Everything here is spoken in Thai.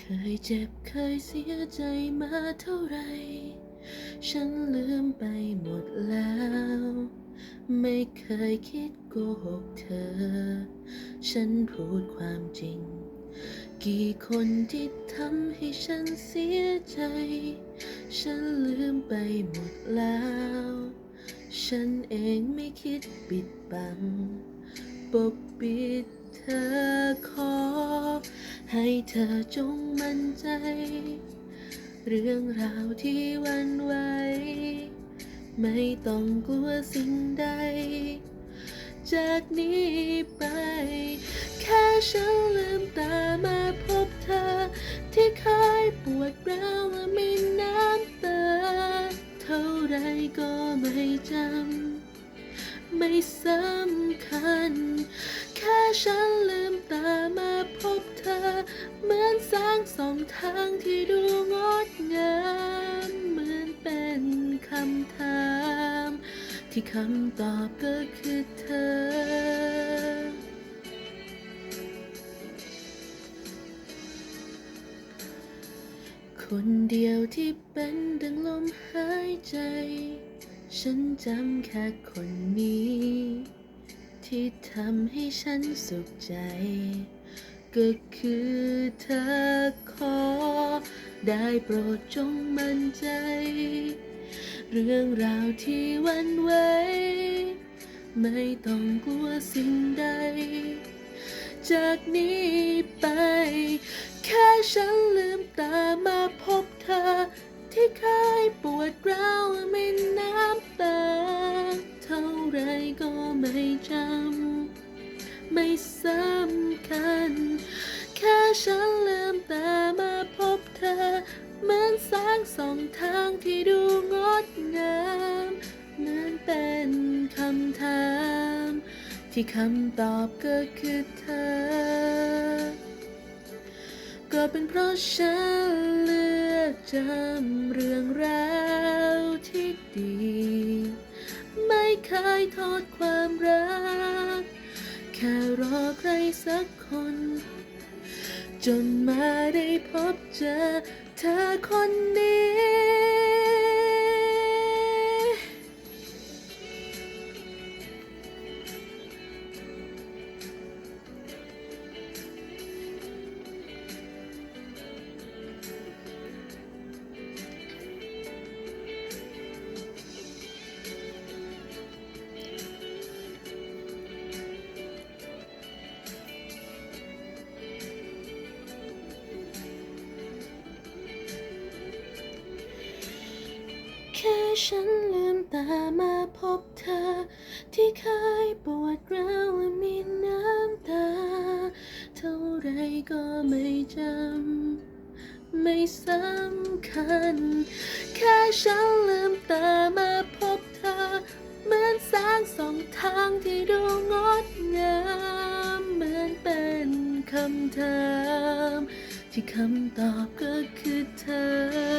เคยเจ็บเคยเสียใจมาเท่าไร ฉันลืมไปหมดแล้ว ไม่เคยคิดโกหกเธอ ฉันพูดความจริง กี่คนที่ทำให้ฉันเสียใจ ฉันลืมไปหมดแล้ว ฉันเองไม่คิดปิดบัง ปกปิดเธอขอ ให้เธอจงมั่นใจ เรื่องราวที่วันไหวไม่ต้องกลัวสิ่งใด จากนี้ไป แค่ฉันลืมตามาพบเธอ ที่เคยปวดร้าวและมีน้ำตา เท่าไรก็ไม่จำ ไม่สำคัญ แค่ฉัน สองทางที่ดูงดงามเหมือนเป็นคำถาม ที่คำตอบก็คือเธอ คนเดียวที่เป็นดังลมหายใจ ฉันจำแค่คนนี้ ที่ทำให้ฉันสุขใจ ก็คือเธอขอ ได้โปรดจงมั่นใจ เรื่องราวที่วันไหวไม่ต้องกลัวสิ่งใด จากนี้ไป แค่ฉันลืมตามาพบเธอ ที่เคยปวดร้าวและมีน้ำตา เท่าไรก็ไม่จำไม่สำ คัญ แค่ฉันลืมตามาพบเธอ เหมือนแสงสองทางที่ดูงดงามเหมือนเป็นคำถาม ที่คำตอบก็คือเธอ ก็เป็นเพราะฉันเลือกจำเรื่องราวที่ดี ไม่เคยโทษความรัก แค่รอใครสักคน จนมาได้พบเจอเธอคนนี้ แค่ฉันลืมตามาพบเธอ ที่เคยปวดร้าวและมีน้ำตา เท่าไรก็ไม่จำ ไม่สำคัญ แค่ฉันลืมตามาพบเธอ เหมือนแสงสองทางที่ดูงดงาม เหมือนเป็นคำถามที่คำตอบก็คือเธอ